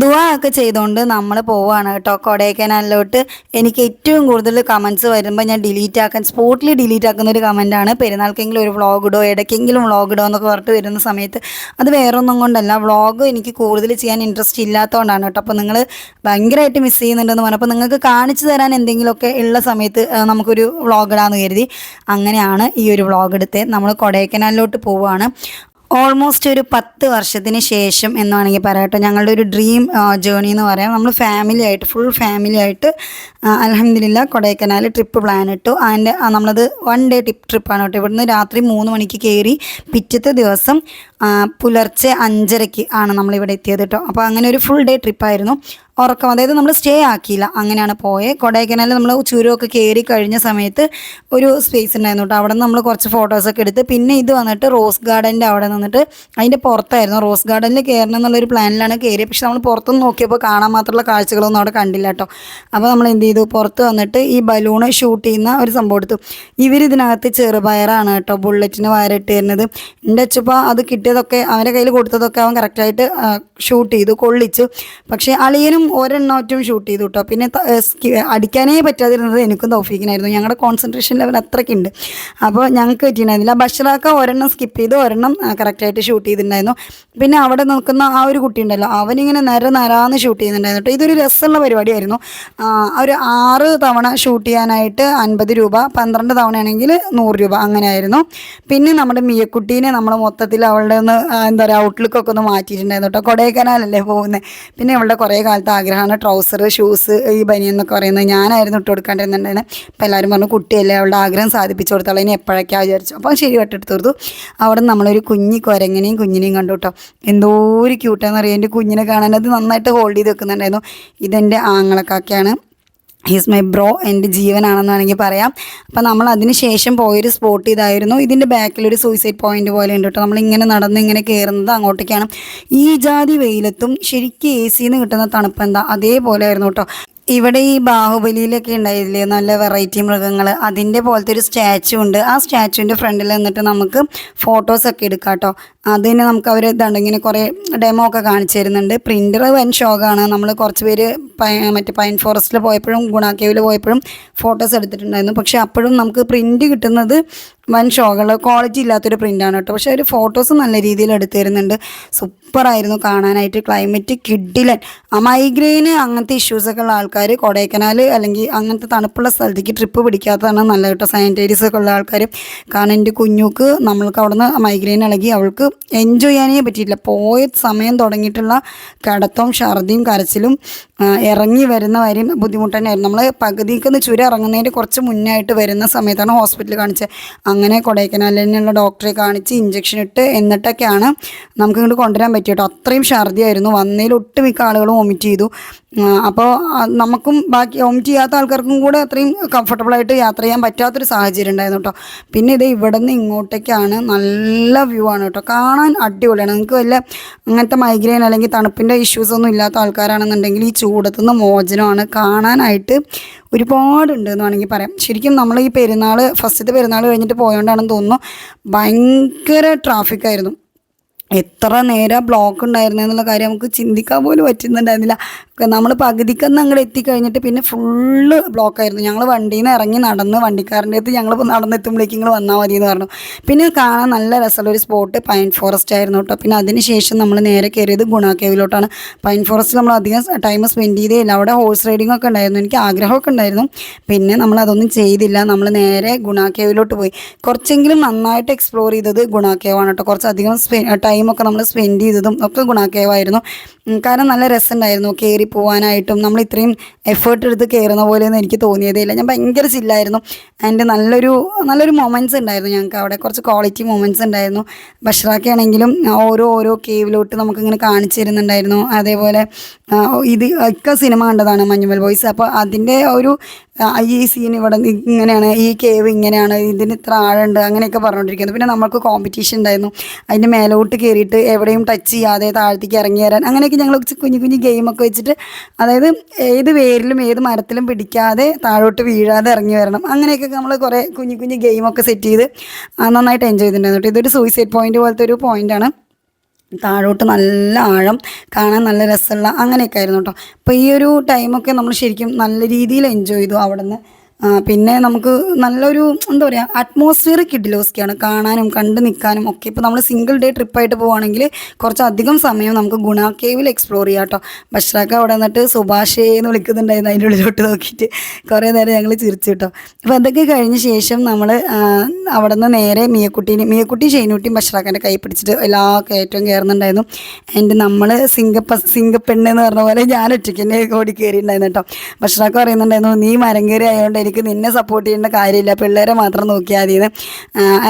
ദുവാ ഒക്കെ ചെയ്തുകൊണ്ട് നമ്മൾ പോവാണ് കേട്ടോ കൊടൈക്കനാലിലോട്ട്. എനിക്ക് ഏറ്റവും കൂടുതൽ കമൻസ് വരുമ്പോൾ ഞാൻ ഡിലീറ്റ് ആക്കാൻ സ്പോട്ടിൽ ഡിലീറ്റ് ആക്കുന്ന ഒരു കമന്റാണ് പെരുന്നാൾക്കെങ്കിലും ഒരു വ്ളോഗ് ഇടോ ഇടയ്ക്കെങ്കിലും വ്ളോഗ് ഇടോ എന്നൊക്കെ പറഞ്ഞിട്ട് വരുന്ന സമയത്ത് അത് വേറൊന്നും കൊണ്ടല്ല. വ്ളോഗ് എനിക്ക് കൂടുതൽ ചെയ്യാൻ ഇൻട്രസ്റ്റ് ഇല്ലാത്തതുകൊണ്ടാണ് കേട്ടോ. അപ്പോൾ നിങ്ങൾ ഭയങ്കരമായിട്ട് മിസ് ചെയ്യുന്നുണ്ടെന്ന് പറഞ്ഞപ്പോൾ നിങ്ങൾക്ക് കാണിച്ചു തരാൻ എന്തെങ്കിലുമൊക്കെ ഉള്ള സമയത്ത് നമുക്കൊരു വ്ളോഗ് ഇടാമെന്ന് കരുതി. അങ്ങനെയാണ് ഈ ഒരു വ്ളോഗ് എടുത്തത്. നമ്മൾ കൊടൈക്കനാലിലോട്ട് പോവുകയാണ് ഓൾമോസ്റ്റ് ഒരു പത്ത് വർഷത്തിന് ശേഷം എന്ന് വേണമെങ്കിൽ പറയാം ഞങ്ങളുടെ ഒരു ഡ്രീം ജേണി എന്ന് പറയാം. നമ്മൾ ഫാമിലി ആയിട്ട് ഫുൾ ഫാമിലി ആയിട്ട് അലഹമില്ല കൊടൈക്കനാൽ ട്രിപ്പ് പ്ലാൻ ഇട്ടു. അതിന്റെ നമ്മളത് വൺ ഡേ ടിപ്പ് ട്രിപ്പാണ് കേട്ടോ. ഇവിടുന്ന് രാത്രി മൂന്ന് മണിക്ക് കയറി പിറ്റത്തെ ദിവസം പുലർച്ചെ അഞ്ചരയ്ക്ക് ആണ് നമ്മളിവിടെ എത്തിയത് കേട്ടോ. അപ്പോൾ അങ്ങനെ ഒരു ഫുൾ ഡേ ട്രിപ്പായിരുന്നു ഉറക്കം. അതായത് നമ്മൾ സ്റ്റേ ആക്കിയില്ല. അങ്ങനെയാണ് പോയത് കൊടൈക്കനാലിൽ നമ്മൾ ചുരമൊക്കെ കയറി കഴിഞ്ഞ സമയത്ത് ഒരു സ്പേസ് ഉണ്ടായിരുന്നു കേട്ടോ. അവിടെ നിന്ന് നമ്മൾ കുറച്ച് ഫോട്ടോസൊക്കെ എടുത്ത് പിന്നെ ഇത് വന്നിട്ട് റോസ് ഗാർഡന്റെ അവിടെ നിന്നിട്ട് അതിന്റെ പുറത്തായിരുന്നു. റോസ് ഗാർഡനിൽ കയറണം എന്നുള്ളൊരു പ്ലാനിലാണ് കയറിയത് പക്ഷെ നമ്മൾ പുറത്തുനിന്ന് നോക്കിയപ്പോൾ കാണാൻ മാത്രമുള്ള കാഴ്ചകളൊന്നും അവിടെ കണ്ടില്ല കേട്ടോ. അപ്പോൾ നമ്മൾ എന്ത് ചെയ്തു? പുറത്ത് വന്നിട്ട് ഈ ബലൂണ് ഷൂട്ട് ചെയ്യുന്ന ഒരു സംഭവം എടുത്തു. ഇവരിതിനകത്ത് ചെറുപയറാണ് കേട്ടോ. ബുള്ളറ്റിന് വയറിട്ട് തരുന്നത്. എന്റെ അച്ഛപ്പ അത് കിട്ടിയതൊക്കെ അവന്റെ കയ്യിൽ കൊടുത്തതൊക്കെ അവൻ കറക്റ്റായിട്ട് ഷൂട്ട് ചെയ്തു കൊള്ളിച്ചു. പക്ഷേ അളിയനും ഒരെണ്ണോറ്റും ഷൂട്ട് ചെയ്തു കേട്ടോ പിന്നെ അടിക്കാനേ പറ്റാതിരുന്നത് എനിക്കും തൗഫീഖിനായിരുന്നു. ഞങ്ങളുടെ കോൺസെൻട്രേഷൻ ലെവൽ അത്രയ്ക്കുണ്ട് അപ്പോൾ ഞങ്ങൾക്ക് പറ്റിയിട്ടുണ്ടായിരുന്നില്ല ബഷറാക്ക ഒരെണ്ണം സ്കിപ്പ് ചെയ്ത് ഒരെണ്ണം കറക്റ്റായിട്ട് ഷൂട്ട് ചെയ്തിട്ടുണ്ടായിരുന്നു പിന്നെ അവിടെ നിൽക്കുന്ന ആ ഒരു കുട്ടി ഉണ്ടല്ലോ അവനിങ്ങനെ നിര നരാന്ന് ഷൂട്ട് ചെയ്യുന്നുണ്ടായിരുന്നു കേട്ടോ ഇതൊരു രസമുള്ള പരിപാടിയായിരുന്നു. ഒരു ആറ് തവണ ഷൂട്ട് ചെയ്യാനായിട്ട് അൻപത് രൂപ പന്ത്രണ്ട് തവണയാണെങ്കിൽ നൂറ് രൂപ അങ്ങനെയായിരുന്നു. പിന്നെ നമ്മുടെ മിയക്കുട്ടീനെ നമ്മൾ മൊത്തത്തിൽ അവളുടെ ഒന്ന് എന്താ പറയുക ഔട്ട്ലുക്കൊക്കെ ഒന്ന് മാറ്റിയിട്ടുണ്ടായിരുന്നു കേട്ടോ കൊടൈക്കനാലല്ലേ പോകുന്നത് പിന്നെ അവളുടെ കുറേ കാലത്ത് ആഗ്രഹമാണ്. ട്രൗസർ ഷൂസ് ഈ ബനിയൻ എന്നൊക്കെ പറയുന്നത് ഞാനായിരുന്നു ഇട്ട് കൊടുക്കാണ്ടിരുന്നുണ്ടായിരുന്നു അപ്പോൾ എല്ലാവരും പറഞ്ഞു കുട്ടിയല്ലേ അവളുടെ ആഗ്രഹം സാധിപ്പിച്ചു കൊടുത്തോളൂ ഇനി എപ്പോഴൊക്കെയാണ് വിചാരിച്ചു. അപ്പോൾ ശരി വെട്ടെടുത്ത് തീർത്തു അവിടെ നമ്മളൊരു കുഞ്ഞി കുരങ്ങനെയും കുഞ്ഞിനെയും കണ്ടു കേട്ടോ. എന്തോ ഒരു ക്യൂട്ടാന്ന് അറിയാം എന്റെ കുഞ്ഞിനെ കാണാനത് നന്നായിട്ട് ഹോൾഡ് ചെയ്ത് വെക്കുന്നുണ്ടായിരുന്നു. ഇതെന്റെ ആങ്ങളക്കാക്കയാണ് ഹീസ് മൈ ബ്രോ എന്റെ ജീവനാണെന്ന് വേണമെങ്കിൽ പറയാം. അപ്പോൾ നമ്മൾ അതിന് ശേഷം പോയൊരു സ്പോട്ട് ഇതായിരുന്നു. ഇതിന്റെ ബാക്കിലൊരു സൂയിസൈഡ് പോയിന്റ് പോലെ ഉണ്ട് കേട്ടോ. നമ്മളിങ്ങനെ നടന്ന് ഇങ്ങനെ കയറുന്നത് അങ്ങോട്ടേക്കാണ്. ഈ ജാതി വെയിലത്തും ശരിക്കും എ സിന്ന് കിട്ടുന്ന തണുപ്പ് എന്താ? അതേപോലെ ആയിരുന്നു കേട്ടോ. ഇവിടെ ഈ ബാഹുബലിയിലൊക്കെ ഉണ്ടായില്ലേ? നല്ല വെറൈറ്റി മൃഗങ്ങൾ അതിന്റെ പോലത്തെ ഒരു സ്റ്റാച്ചു ഉണ്ട്. ആ സ്റ്റാച്ചുവിന്റെ ഫ്രണ്ടിൽ നിന്നിട്ട് നമുക്ക് ഫോട്ടോസൊക്കെ എടുക്കാം കേട്ടോ അതിന് നമുക്ക് അവർ ഇതുണ്ട് ഇങ്ങനെ കുറേ ഡെമോ ഒക്കെ കാണിച്ചു തരുന്നുണ്ട്. പ്രിന്റർ വൻ ഷോക്കാണ് നമ്മൾ കുറച്ച് പേര് മറ്റേ പൈൻ ഫോറസ്റ്റിൽ പോയപ്പോഴും ഗുണാക്കേവിൽ പോയപ്പോഴും ഫോട്ടോസ് എടുത്തിട്ടുണ്ടായിരുന്നു. പക്ഷേ അപ്പോഴും നമുക്ക് പ്രിന്റ് കിട്ടുന്നത് വൻ ഷോകൾ ക്വാളിറ്റി ഇല്ലാത്തൊരു പ്രിന്റാണ് കേട്ടോ. പക്ഷേ ഒരു ഫോട്ടോസ് നല്ല രീതിയിൽ എടുത്തു തരുന്നുണ്ട് സൂപ്പറായിരുന്നു കാണാനായിട്ട്. ക്ലൈമറ്റ് കിഡിലൻ ആ മൈഗ്രെയിന് അങ്ങനത്തെ ഇഷ്യൂസൊക്കെ ഉള്ള ആൾക്കാർ കൊടൈക്കനാൽ അല്ലെങ്കിൽ അങ്ങനത്തെ തണുപ്പുള്ള സ്ഥലത്തേക്ക് ട്രിപ്പ് പിടിക്കാത്തതാണ് നല്ല കേട്ടോ. സാനിറ്റൈസേഴ്സ് ഒക്കെ ഉള്ള ആൾക്കാർ കാരണം എന്റെ കുഞ്ഞുക്ക് നമ്മൾക്ക് അവിടുന്ന് മൈഗ്രെയിൻ ഇളകി അവൾക്ക് എൻജോയ് ചെയ്യാനേ പറ്റിയില്ല പോയ സമയം തുടങ്ങിയിട്ടുള്ള കടത്തവും ഛർദിയും കരച്ചിലും ഇറങ്ങി വരുന്ന വരെയും ബുദ്ധിമുട്ട് തന്നെയായിരുന്നു. നമ്മൾ പകുതിക്ക് ചുരം ഇറങ്ങുന്നതിന്റെ കുറച്ച് മുന്നായിട്ട് വരുന്ന സമയത്താണ് ഹോസ്പിറ്റലിൽ കാണിച്ചത്. അങ്ങനെ കൊടൈക്കനാലിൽ തന്നെയുള്ള ഡോക്ടറെ കാണിച്ച് ഇഞ്ചക്ഷൻ ഇട്ട് എന്നിട്ടൊക്കെയാണ് നമുക്ക് ഇങ്ങോട്ട് കൊണ്ടുവരാൻ പറ്റിയിട്ടോ അത്രയും ഛർദിയായിരുന്നു വന്നതിൽ ഒട്ടുമിക്ക ആളുകളും വൊമിറ്റ് ചെയ്തു. അപ്പോൾ നമുക്കും ബാക്കി ഓം ചെയ്യാത്ത ആൾക്കാർക്കും കൂടെ അത്രയും കംഫർട്ടബിളായിട്ട് യാത്ര ചെയ്യാൻ പറ്റാത്തൊരു സാഹചര്യം ഉണ്ടായിരുന്നു കേട്ടോ പിന്നെ ഇത് ഇവിടെ നിന്ന് ഇങ്ങോട്ടേക്കാണ് നല്ല വ്യൂ ആണ് കേട്ടോ കാണാൻ അടിപൊളിയാണ്. നിങ്ങൾക്ക് വല്ല അങ്ങനത്തെ മൈഗ്രെയിൻ അല്ലെങ്കിൽ തണുപ്പിന്റെ ഇഷ്യൂസ് ഒന്നും ഇല്ലാത്ത ആൾക്കാരാണെന്നുണ്ടെങ്കിൽ ഈ ചൂടത്തുനിന്ന് മോചനമാണ്. കാണാനായിട്ട് ഒരുപാടുണ്ട് എന്ന് വേണമെങ്കിൽ പറയാം. ശരിക്കും നമ്മൾ ഈ പെരുന്നാൾ ഫസ്റ്റത്തെ പെരുന്നാൾ കഴിഞ്ഞിട്ട് പോയോണ്ടാണെന്ന് തോന്നുന്നു. ഭയങ്കര ട്രാഫിക് ആയിരുന്നു. എത്ര നേരം ബ്ലോക്ക് ഉണ്ടായിരുന്നു എന്നുള്ള കാര്യം നമുക്ക് ചിന്തിക്കാൻ പോലും പറ്റുന്നുണ്ടായിരുന്നില്ല. നമ്മൾ പകുതിക്കൊന്ന് അങ്ങോട്ട് എത്തിക്കഴിഞ്ഞിട്ട് പിന്നെ ഫുള്ള് ബ്ലോക്കായിരുന്നു ഞങ്ങൾ വണ്ടിയിൽ നിന്ന് ഇറങ്ങി നടന്ന് വണ്ടിക്കാരന്റെ അടുത്ത് ഞങ്ങൾ നടന്നെത്തുമ്പോഴേക്കും നിങ്ങൾ വന്നാൽ മതി എന്ന് പറഞ്ഞു. പിന്നെ കാണാൻ നല്ല രസമുള്ള ഒരു സ്പോട്ട് പൈൻ ഫോറസ്റ്റ് ആയിരുന്നു കേട്ടോ പിന്നെ അതിന് ശേഷം നമ്മൾ നേരെ കയറിയത് ഗുണ കേവിലോട്ടാണ്. പൈൻ ഫോറസ്റ്റ് നമ്മൾ അധികം ടൈം സ്പെൻഡ് ചെയ്തേ ഇല്ല അവിടെ ഹോഴ്സ് റൈഡിംഗ് ഒക്കെ ഉണ്ടായിരുന്നു. എനിക്ക് ആഗ്രഹമൊക്കെ ഉണ്ടായിരുന്നു. പിന്നെ നമ്മൾ അതൊന്നും ചെയ്തില്ല. നമ്മൾ നേരെ ഗുണ കേവിലോട്ട് പോയി. കുറച്ചെങ്കിലും നന്നായിട്ട് എക്സ്പ്ലോർ ചെയ്തത് ഗുണ കേവാണ് കേട്ടോ കുറച്ചധികം സ്പെ ടൈമൊക്കെ നമ്മൾ സ്പെൻഡ് ചെയ്തതും ഒക്കെ ഗുണ കേവായിരുന്നു. കാരണം നല്ല രസമുണ്ടായിരുന്നു. കയറി പോകാനായിട്ടും നമ്മൾ ഇത്രയും എഫേർട്ട് എടുത്ത് കയറുന്ന പോലെയൊന്നും എനിക്ക് തോന്നിയതേ ഇല്ല ഞാൻ ഭയങ്കര ചില്ലായിരുന്നു ആൻഡ് നല്ലൊരു നല്ലൊരു മൊമെന്റ്സ് ഉണ്ടായിരുന്നു ഞങ്ങൾക്ക് അവിടെ. കുറച്ച് ക്വാളിറ്റി മൊമെന്റ്സ് ഉണ്ടായിരുന്നു. ബഷറാക്കി ആണെങ്കിലും ഓരോ ഓരോ കേവിലോട്ട് നമുക്കിങ്ങനെ കാണിച്ചു തരുന്നുണ്ടായിരുന്നു. അതേപോലെ ഇത് ഒക്കെ സിനിമ കണ്ടതാണ് മഞ്ഞുമൽ ബോയ്സ് അപ്പോൾ അതിന്റെ ഒരു ഈ സീൻ ഇവിടെ ഇങ്ങനെയാണ് ഈ കേവ് ഇങ്ങനെയാണ് ഇതിന് ഇത്ര ആഴുണ്ട് അങ്ങനെയൊക്കെ പറഞ്ഞുകൊണ്ടിരിക്കുന്നത് പിന്നെ നമ്മൾക്ക് കോമ്പറ്റീഷൻ ഉണ്ടായിരുന്നു. അതിന്റെ മേലോട്ട് കയറിയിട്ട് എവിടെയും ടച്ച് ചെയ്യാതെ താഴത്തേക്ക് ഇറങ്ങി വരാൻ. അങ്ങനെയൊക്കെ ഞങ്ങൾ കുഞ്ഞു കുഞ്ഞു ഗെയിമൊക്കെ വെച്ചിട്ട് അതായത് ഏത് വേരിലും ഏത് മരത്തിലും പിടിക്കാതെ താഴോട്ട് വീഴാതെ ഇറങ്ങി വരണം. അങ്ങനെയൊക്കെ നമ്മൾ കുറേ കുഞ്ഞു കുഞ്ഞു ഗെയിമൊക്കെ സെറ്റ് ചെയ്ത് നന്നായിട്ട് എൻജോയ് ചെയ്തിട്ടുണ്ടായിരുന്നു ഇതൊരു സൂയിസൈഡ് പോയിന്റ് പോലത്തെ ഒരു പോയിന്റാണ് താഴോട്ട് നല്ല ആഴം കാണാൻ നല്ല രസമുള്ള അങ്ങനെയൊക്കെ ആയിരുന്നു കേട്ടോ. അപ്പോൾ ഈ ഒരു ടൈമൊക്കെ നമ്മൾ ശരിക്കും നല്ല രീതിയിൽ എൻജോയ് ചെയ്തു അവിടെ നിന്ന് പിന്നെ നമുക്ക് നല്ലൊരു എന്താ പറയുക അറ്റ്മോസ്ഫിയർ കിഡിലോസ്ക്കാണ് കാണാനും കണ്ടു നിൽക്കാനും ഒക്കെ. ഇപ്പോൾ നമ്മൾ സിംഗിൾ ഡേ ട്രിപ്പായിട്ട് പോവുകയാണെങ്കിൽ കുറച്ചധികം സമയം നമുക്ക് ഗുണ കേവിൽ എക്സ്പ്ലോർ ചെയ്യാം കേട്ടോ. ബഷ്റാക്ക അവിടെ നിന്നിട്ട് സുഭാഷേ എന്ന് വിളിക്കുന്നുണ്ടായിരുന്നു അതിന്റെ ഉള്ളിലോട്ട് നോക്കിയിട്ട്. കുറേ നേരം ഞങ്ങൾ ചിരിച്ചു കേട്ടോ. അപ്പോൾ അതൊക്കെ കഴിഞ്ഞ ശേഷം നമ്മൾ അവിടെ നിന്ന് നേരെ മിയക്കുട്ടീനെ മിയക്കുട്ടി ഷെയ്നുട്ടിയും ബഷ്റാക്കാന്റെ കൈ പിടിച്ചിട്ട് എല്ലാ കയറ്റവും കയറുന്നുണ്ടായിരുന്നു. ആൻഡ് നമ്മൾ സിംഗപ്പ സിംഗപ്പെണ്ണ് എന്ന് പറഞ്ഞ പോലെ ഞാൻ ഒറ്റയ്ക്ക് തന്നെ ഓടി കയറിയിട്ടുണ്ടായിരുന്നു കേട്ടോ. ബഷ്റാക്ക പറയുന്നുണ്ടായിരുന്നു നീ മരം കയറി ആയതുകൊണ്ട് എനിക്ക് നിന്നെ സപ്പോർട്ട് ചെയ്യേണ്ട കാര്യമില്ല. പിള്ളേരെ മാത്രം നോക്കിയാൽ മതി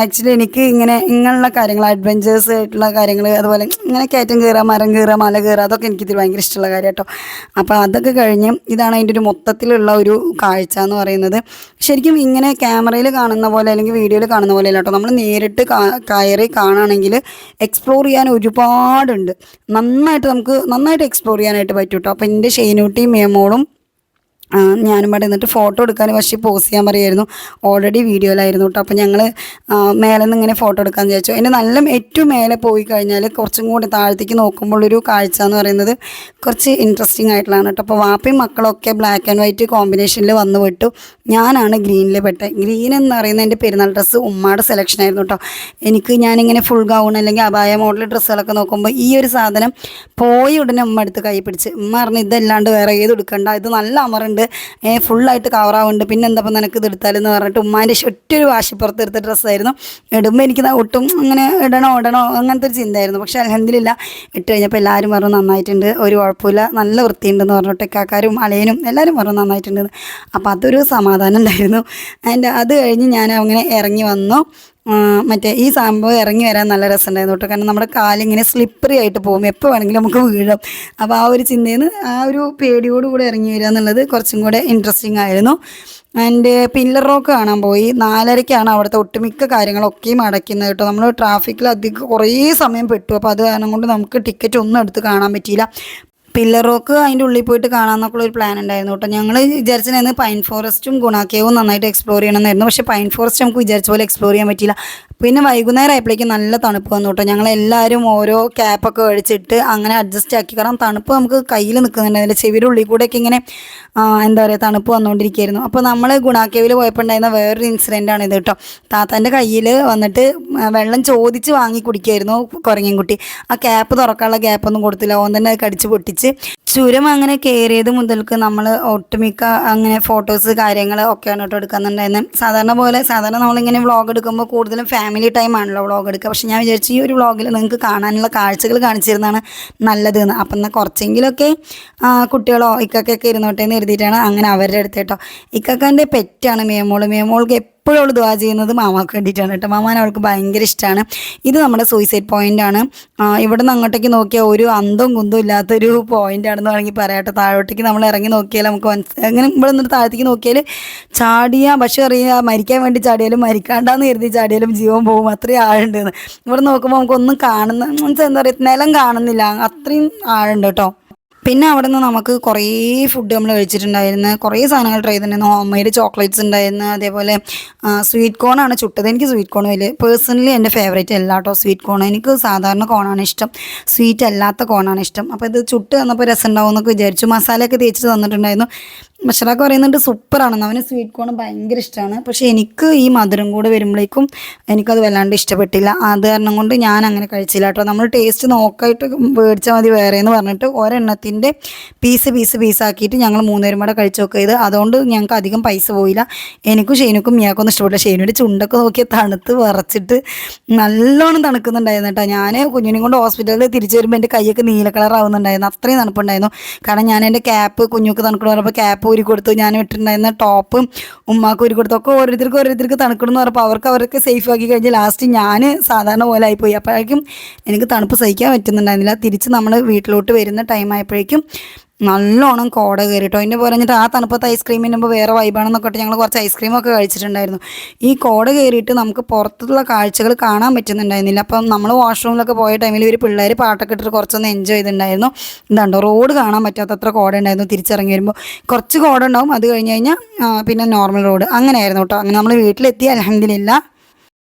ആക്ച്വലി എനിക്ക് ഇങ്ങനെ ഇങ്ങനെയുള്ള കാര്യങ്ങൾ അഡ്വഞ്ചേഴ്സ് ആയിട്ടുള്ള കാര്യങ്ങൾ അതുപോലെ ഇങ്ങനെ കയറ്റം കയറുക മരം കയറുക മല കയറുക അതൊക്കെ എനിക്ക് ഇതിൽ ഭയങ്കര ഇഷ്ടമുള്ള കാര്യം കേട്ടോ അപ്പോൾ അതൊക്കെ കഴിഞ്ഞ് ഇതാണ് അതിന്റെ ഒരു മൊത്തത്തിലുള്ള ഒരു കാഴ്ച എന്ന് പറയുന്നത്. ശരിക്കും ഇങ്ങനെ ക്യാമറയിൽ കാണുന്ന പോലെ അല്ലെങ്കിൽ വീഡിയോയിൽ കാണുന്ന പോലെ കേട്ടോ നമ്മൾ നേരിട്ട് കയറി കാണുകയാണെങ്കിൽ എക്സ്പ്ലോർ ചെയ്യാൻ ഒരുപാടുണ്ട്. നന്നായിട്ട് നമുക്ക് നന്നായിട്ട് എക്സ്പ്ലോർ ചെയ്യാനായിട്ട് പറ്റും കേട്ടോ അപ്പോൾ എന്റെ ഷെയ്നൂട്ടിയും മേമോളും ഞാനും ഇവിടെ നിന്നിട്ട് ഫോട്ടോ എടുക്കാൻ പക്ഷേ പോസ് ചെയ്യാൻ പറയുമായിരുന്നു ഓൾറെഡി വീഡിയോയിലായിരുന്നു കേട്ടോ അപ്പോൾ ഞങ്ങൾ മേലെ നിന്ന് ഇങ്ങനെ ഫോട്ടോ എടുക്കാൻ വിചാരിച്ചു. അതിന്റെ നല്ല ഏറ്റവും മേലെ പോയി കഴിഞ്ഞാൽ കുറച്ചും കൂടി താഴത്തേക്ക് നോക്കുമ്പോൾ ഒരു കാഴ്ച എന്ന് പറയുന്നത് കുറച്ച് ഇൻട്രസ്റ്റിംഗ് ആയിട്ടുള്ളതാണ് കേട്ടോ അപ്പോൾ വാപ്പയും മക്കളൊക്കെ ബ്ലാക്ക് ആൻഡ് വൈറ്റ് കോമ്പിനേഷനിൽ വന്ന് വിട്ടു ഞാനാണ് ഗ്രീനിൽ പെട്ടത് ഗ്രീൻ എന്ന് പറയുന്നത് എന്റെ പെരുന്നാൾ ഡ്രസ്സ് ഉമ്മയുടെ സെലക്ഷൻ ആയിരുന്നു കേട്ടോ എനിക്ക് ഞാനിങ്ങനെ ഫുൾ ഗൗൺ അല്ലെങ്കിൽ അപായ മോഡൽ ഡ്രസ്സുകളൊക്കെ നോക്കുമ്പോൾ ഈ ഒരു സാധനം പോയി ഉടനെ ഉമ്മ എടുത്ത് കൈ പിടിച്ച്. ഉമ്മ പറഞ്ഞു ഇതല്ലാണ്ട് വേറെ ഏത് എടുക്കണ്ട. ഇത് നല്ല അമറുണ്ട് ഏ ഫുള്ളായിട്ട് കവറാവുന്നുണ്ട് പിന്നെ എന്താപ്പം നിനക്ക് ഇത് എടുത്താലെന്ന് പറഞ്ഞിട്ട് ഉമ്മാന്റെ ഒറ്റൊരു വാശിപ്പുറത്ത് എടുത്ത ഡ്രസ്സായിരുന്നു ഇടുമ്പോൾ എനിക്ക് ഒട്ടും അങ്ങനെ ഇടണോ ഇടണോ അങ്ങനത്തെ ഒരു ചിന്തയായിരുന്നു പക്ഷേ അലഹന്ദില്ല ഇട്ട് കഴിഞ്ഞപ്പോൾ എല്ലാവരും പറഞ്ഞു നന്നായിട്ടുണ്ട്. ഒരു കുഴപ്പമില്ല. നല്ല വൃത്തിയുണ്ടെന്ന് പറഞ്ഞിട്ട് ഇക്കാക്കാരും അളയനും എല്ലാവരും പറഞ്ഞു നന്നായിട്ടുണ്ട് അപ്പോൾ അതൊരു സമാധാനം ഉണ്ടായിരുന്നു. ആൻഡ് അത് കഴിഞ്ഞ് ഞാൻ അങ്ങനെ ഇറങ്ങി വന്നു. മറ്റേ ഈ സംഭവം ഇറങ്ങി വരാൻ നല്ല രസമുണ്ടായിരുന്നു കേട്ടോ. കാരണം നമ്മുടെ കാലിങ്ങനെ സ്ലിപ്പറി ആയിട്ട് പോകും. എപ്പോൾ വേണമെങ്കിലും നമുക്ക് വീഴും. അപ്പോൾ ആ ഒരു ചിന്തയിൽ നിന്ന് ആ ഒരു പേടിയോടുകൂടെ ഇറങ്ങി വരിക എന്നുള്ളത് കുറച്ചും കൂടെ ഇൻട്രസ്റ്റിംഗ് ആയിരുന്നു. ആൻഡ് പില്ലർ റോക്ക് കാണാൻ പോയി. നാലരയ്ക്കാണ് അവിടുത്തെ ഒട്ടുമിക്ക കാര്യങ്ങളൊക്കെയും അടയ്ക്കുന്നത് കേട്ടോ. നമ്മൾ ട്രാഫിക്കിൽ അധികം കുറേ സമയം പെട്ടു. അപ്പോൾ അത് കാരണം കൊണ്ട് നമുക്ക് ടിക്കറ്റ് ഒന്നും എടുത്ത് കാണാൻ പറ്റിയില്ല. പില്ലർ റോക്ക് അതിന്റെ ഉള്ളിൽ പോയിട്ട് കാണാമെന്നൊക്കെ ഒരു പ്ലാൻ ഉണ്ടായിരുന്നു കേട്ടോ ഞങ്ങൾ വിചാരിച്ചിരുന്നത് പൈൻ ഫോറസ്റ്റും ഗുണാക്കേവും നന്നായിട്ട് എക്സ്പ്ലോർ ചെയ്യണമെന്നായിരുന്നു പക്ഷേ പൈൻ ഫോറസ്റ്റ് നമുക്ക് വിചാരിച്ച പോലെ എക്സ്പ്ലോർ ചെയ്യാൻ പറ്റിയില്ല. പിന്നെ വൈകുന്നേരം ആയപ്പോഴേക്കും നല്ല തണുപ്പ് വന്നു കേട്ടോ. ഞങ്ങൾ എല്ലാവരും ഓരോ ക്യാപ്പൊക്കെ കഴിച്ചിട്ട് അങ്ങനെ അഡ്ജസ്റ്റ് ആക്കി. കാരണം തണുപ്പ് നമുക്ക് കയ്യിൽ നിൽക്കുന്നുണ്ടായിരുന്നില്ല ചെവിയുടെ ഉള്ളിൽ കൂടെയൊക്കെ ഇങ്ങനെ എന്താ പറയുക തണുപ്പ് വന്നുകൊണ്ടിരിക്കുകയായിരുന്നു. അപ്പോൾ നമ്മൾ ഗുണാക്കേവിൽ പോയപ്പോൾ ഉണ്ടായിരുന്ന വേറൊരു ഇൻസിഡന്റ് ആണ് ഇത് കേട്ടോ. താത്താന്റെ കയ്യിൽ വന്നിട്ട് വെള്ളം ചോദിച്ച് വാങ്ങി കുടിക്കുമായിരുന്നു കുരങ്ങൻകുട്ടി. ആ ക്യാപ്പ് തുറക്കാനുള്ള ഗ്യാപ്പൊന്നും കൊടുത്തില്ല. ഓൻ തന്നെ കടിച്ച് പൊട്ടിച്ച് ചുരം അങ്ങനെ കയറിയത് മുതൽക്ക് നമ്മൾ ഒട്ടുമിക്ക അങ്ങനെ ഫോട്ടോസ് കാര്യങ്ങൾ ഒക്കെയാണ് കേട്ടോ എടുക്കുന്നുണ്ടായിരുന്നത്. സാധാരണ പോലെ സാധാരണ നമ്മളിങ്ങനെ വ്ളോഗ് എടുക്കുമ്പോൾ കൂടുതലും ഫാമിലി ടൈം ആണല്ലോ വ്ളോഗ് എടുക്കുക. പക്ഷെ ഞാൻ വിചാരിച്ചു ഈ ഒരു വ്ളോഗിൽ നിങ്ങൾക്ക് കാണാനുള്ള കാഴ്ചകൾ കാണിച്ചിരുന്നാണ് നല്ലത് എന്ന് അപ്പം എന്നാൽ കുറച്ചെങ്കിലുമൊക്കെ കുട്ടികളോ ഇക്കൊക്കെ ഇരുന്നോട്ടെ എന്ന് കരുതിയിട്ടാണ് അങ്ങനെ അവരുടെ അടുത്ത് കേട്ടോ. ഇക്കക്കാന്റെ പെറ്റാണ് മേമോൾ മേമോൾക്ക് എപ്പോഴും അവൾ ദ്വാ ചെയ്യുന്നത് മാമാക്ക് വേണ്ടിയിട്ടാണ് കേട്ടോ. മാമാൻ അവൾക്ക് ഭയങ്കര ഇഷ്ടമാണ് ഇത് നമ്മുടെ സൂയിസൈഡ് പോയിന്റ് ആണ്. ഇവിടെ നിന്ന് അങ്ങോട്ടേക്ക് നോക്കിയാൽ ഒരു അന്തവും കുന്തവും ഇല്ലാത്തൊരു പോയിന്റ് ആണെന്ന് വേണമെങ്കിൽ പറയാം താഴോട്ടേക്ക് നമ്മൾ ഇറങ്ങി നോക്കിയാൽ നമുക്ക് മനസ്സിലായി അങ്ങനെ ഇവിടെ നിന്നിട്ട് താഴത്തേക്ക് നോക്കിയാൽ ചാടിയ പക്ഷേ അറിയുക മരിക്കാൻ വേണ്ടി ചാടിയാലും മരിക്കാണ്ടാന്ന് കരുതി ചാടിയാലും ജീവൻ പോകും. അത്രയും ആഴുണ്ടെന്ന് ഇവിടെ നോക്കുമ്പോൾ നമുക്കൊന്നും കാണുന്ന മീൻസ് എന്താ പറയുക നിലം കാണുന്നില്ല. അത്രയും ആഴുണ്ട് കേട്ടോ. പിന്നെ അവിടെ നിന്ന് നമുക്ക് കുറേ ഫുഡ് നമ്മൾ കഴിച്ചിട്ടുണ്ടായിരുന്നു. കുറേ സാധനങ്ങൾ ട്രൈ ചെയ്തിട്ടുണ്ടായിരുന്നു ഹോം മെയ്ഡ് ചോക്ലേറ്റ്സ് ഉണ്ടായിരുന്നു. അതേപോലെ സ്വീറ്റ് കോൺ ആണ് ചുട്ടത്. എനിക്ക് സ്വീറ്റ് കോൺ വലിയ പേഴ്സണലി എന്റെ ഫേവറേറ്റ് അല്ല കേട്ടോ സ്വീറ്റ് കോൺ എനിക്ക് സാധാരണ കോണാണ് ഇഷ്ടം. സ്വീറ്റ് അല്ലാത്ത കോണാണ് ഇഷ്ടം. അപ്പോൾ ഇത് ചുട്ട് തന്നപ്പോൾ രസം ഉണ്ടാവും എന്നൊക്കെ വിചാരിച്ചു. മസാലയൊക്കെ തേച്ചിട്ട് തന്നിട്ടുണ്ടായിരുന്നു. മഷറാക്ക് പറയുന്നുണ്ട് സൂപ്പറാണെന്ന്. അവന് സ്വീറ്റ് കോൺ ഭയങ്കര ഇഷ്ടമാണ് പക്ഷെ എനിക്ക് ഈ മധുരം കൂടെ വരുമ്പോഴേക്കും എനിക്കത് വല്ലാണ്ട് ഇഷ്ടപ്പെട്ടില്ല. അത് കാരണം കൊണ്ട് ഞാൻ അങ്ങനെ കഴിച്ചില്ല കേട്ടോ. നമ്മൾ ടേസ്റ്റ് നോക്കായിട്ട് മേടിച്ചാൽ മതി വേറെ എന്ന് പറഞ്ഞിട്ട് ഒരെണ്ണത്തിന്റെ പീസ് പീസ് പീസ് ആക്കിയിട്ട് ഞങ്ങൾ മൂന്നുപേരും കൂടെ കഴിച്ചു നോക്കുക ഇത്. അതുകൊണ്ട് ഞങ്ങൾക്ക് അധികം പൈസ പോയില്ല. എനിക്കും ഷെയ്നുക്കും മിയാക്കൊന്നും ഇഷ്ടപ്പെട്ടില്ല. ഷെയ്നുവിന്റെ ചുണ്ടൊക്കെ നോക്കി തണുത്ത് വിറച്ചിട്ട് നല്ലോണം തണുക്കുന്നുണ്ടായിരുന്നു കേട്ടോ. ഞാൻ കുഞ്ഞിനെയും കൊണ്ട് ഹോസ്പിറ്റലിൽ തിരിച്ചു വരുമ്പോൾ എന്റെ കൈയൊക്കെ നീല കളർ ആവുന്നുണ്ടായിരുന്നു. അത്രയും തണുപ്പുണ്ടായിരുന്നു. കാരണം ഞാൻ എന്റെ ക്യാപ്പ് കുഞ്ഞുക്ക് തണുക്കണമെന്ന് പറഞ്ഞപ്പോൾ ക്യാപ്പ് ഊരി കൊടുത്തു ഞാൻ ഇട്ടിട്ടുണ്ടായിരുന്ന ടോപ്പ് ഉമ്മാക്ക് ഊരി കൊടുത്തു. ഒക്കെ ഓരോരുത്തർക്ക് ഓരോരുത്തർക്ക് തണുക്കണം എന്ന് പറഞ്ഞപ്പോൾ അവർക്ക് അവർക്ക് സേഫ് ആക്കി കഴിഞ്ഞ് ലാസ്റ്റ് ഞാൻ സാധാരണ പോലെ ആയിപ്പോയി. അപ്പോഴേക്കും എനിക്ക് തണുപ്പ് സഹിക്കാൻ പറ്റുന്നുണ്ടായിരുന്നില്ല. തിരിച്ച് നമ്മൾ വീട്ടിലോട്ട് വരുന്ന ടൈം ആയപ്പോഴേക്കും നല്ലോണം കോട കയറിട്ടോ. അതിന്റെ പറഞ്ഞിട്ട് ആ തണുപ്പത്ത് ഐസ്ക്രീം തിന്നുമ്പോൾ വേറെ വൈബാണെന്നൊക്കെ ഞങ്ങൾ കുറച്ച് ഐസ്ക്രീമൊക്കെ കഴിച്ചിട്ടുണ്ടായിരുന്നു. ഈ കോട കയറിയിട്ട് നമുക്ക് പുറത്തുള്ള കാഴ്ചകൾ കാണാൻ പറ്റുന്നുണ്ടായിരുന്നില്ല. അപ്പം നമ്മൾ വാഷ്റൂമിലൊക്കെ പോയ ടൈമിൽ ഒരു പിള്ളേർ പാട്ടൊക്കെ ഇട്ടിട്ട് കുറച്ചൊന്ന് എൻജോയ് ചെയ്തിട്ടുണ്ടായിരുന്നു. എന്താണ്ടോ റോഡ് കാണാൻ പറ്റാത്തത്ര കോട ഉണ്ടായിരുന്നു തിരിച്ചിറങ്ങി വരുമ്പോൾ കുറച്ച് കോട ഉണ്ടാവും അത് കഴിഞ്ഞ് കഴിഞ്ഞാൽ പിന്നെ നോർമൽ റോഡ് അങ്ങനെയായിരുന്നു കേട്ടോ അങ്ങനെ നമ്മൾ വീട്ടിലെത്തി അലഹമില്ല